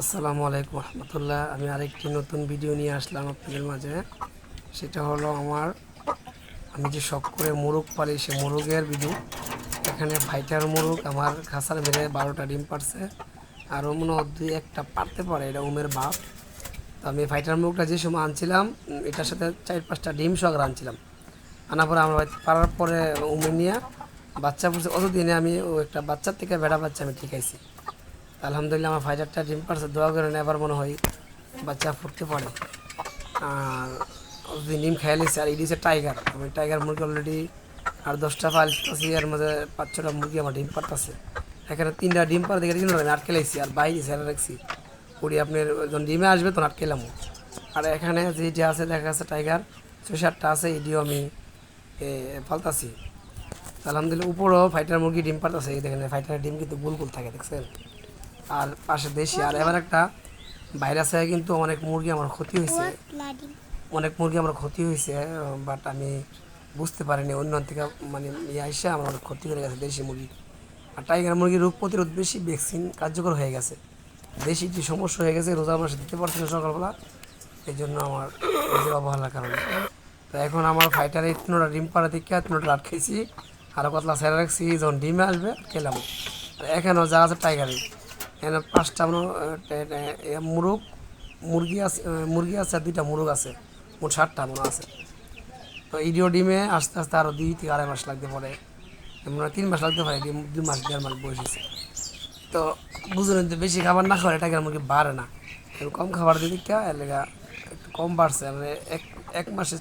আসসালামু আলাইকুম রহমতুল্লাহ। আমি আরেকটি নতুন ভিডিও নিয়ে আসলাম আপনাদের মাঝে। সেটা হলো আমার, আমি যে শখ করে মোরগ পালি, সে মোরগের ভিডিও। এখানে ফাইটার মোরগ আমার খাসার মেরে বারোটা ডিম পারছে। আরও মনে দুই একটা পারতে পারে, এটা উমের বাপ। তো আমি ফাইটার মোরগটা যে সময় আনছিলাম, এটার সাথে চার পাঁচটা ডিম সহ আনছিলাম। আনার পরে আমরা পারার পরে উমে নিয়ে বাচ্চা পড়ছে অতদিনে আমি ও একটা বাচ্চার থেকে বেড়া বাচ্চা আমি ঠিকাইছি। আলহামদুলিল্লাহ, আমার ফাইটারটা ডিম পারছে দোয়া করে এবার মনে হয় বাচ্চা ফুটতে পারে। আর ডিম খেয়ে নিচ্ছে আর ইডিছে টাইগার আমি টাইগার মুরগি অলরেডি আর দশটা পালতেছি, এর মধ্যে পাঁচ ছটা মুরগি আমার ডিম পারতেছে এখানে তিনটা ডিম পার দেখে কিন্তু আটকে লাইছি আর বাইরে ছেড়ে রাখছি। পুরি আপনার যখন ডিমে আসবে তখন আটকেলাম আর এখানে যেটি আছে, দেখা যাচ্ছে টাইগার ছয় সাতটা আছে, এটিও আমি পালতাছি। আলহামদুলিল্লাহ, উপরেও ফাইটার মুরগি ডিম পারতেছে এই দেখেন ফাইটারের ডিম কিন্তু গোল গোল থাকে, দেখছেন? আর পাশে দেশি আর এবার একটা ভাইরাস হয়ে কিন্তু অনেক মুরগি আমার ক্ষতি হয়েছে। অনেক মুরগি আমার ক্ষতি হয়েছে বাট আমি বুঝতে পারিনি অন্য থেকে মানে ইয়ে আইসা আমার অনেক ক্ষতি হয়ে গেছে দেশি মুরগি। আর টাইগার মুরগির রোগ প্রতিরোধ বেশি ভ্যাকসিন কার্যকর হয়ে গেছে। দেশি একটু সমস্যা হয়ে গেছে রোজা মাসে দিতে পারছি না সকালবেলা এই জন্য আমার নিজের অবহেলার কারণে। তো এখন আমার ফাইটারে তিনোটা ডিম পাড়া থেকে তিনোটা আটকেছি আরও কতলা সেরা রাখছি যখন ডিমে আসবে খেলাম। আর এখানেও যা আছে টাইগারে এখানে পাঁচটা মুরগ, মুরগি আছে মুরগি আছে আর দুইটা মুরগ আছে। মোট ষাটটা মনে আছে। তো ইডিও ডিমে আস্তে আস্তে আরও দুই থেকে আড়াই মাস লাগতে পারে। মনে তিন মাস লাগতে পারে, ডিম, দুই মাস, দেড় মাস বসেছে তো বুঝলেন যে বেশি খাবার না খাওয়ালে টাকার মুরগি বাড়ে না। কম খাবার দিকে কে এর লেগা একটু কম বাড়ছে। মানে এক এক মাসে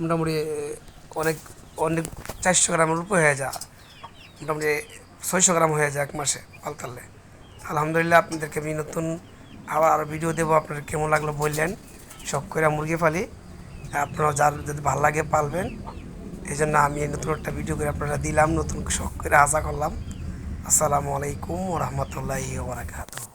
মোটামুটি অনেক অনেক চারশো গ্রামের উপরে হয়ে যায়। মোটামুটি ছয়শো গ্রাম হয়ে যায় এক মাসে পালতালে। আলহামদুলিল্লাহ আপনাদেরকে আমি নতুন আবার আরও ভিডিও দেবো। আপনার কেমন লাগল বললেন। শখ করে মুরগি পালি আপনারা যার যদি ভালো লাগে পালবেন। এই জন্য আমি নতুন একটা ভিডিও করে আপনারা দিলাম। নতুন শখ করে আশা করলাম। আসসালামু আলাইকুম রহমতুল্লাহ ওবরাকাতুহ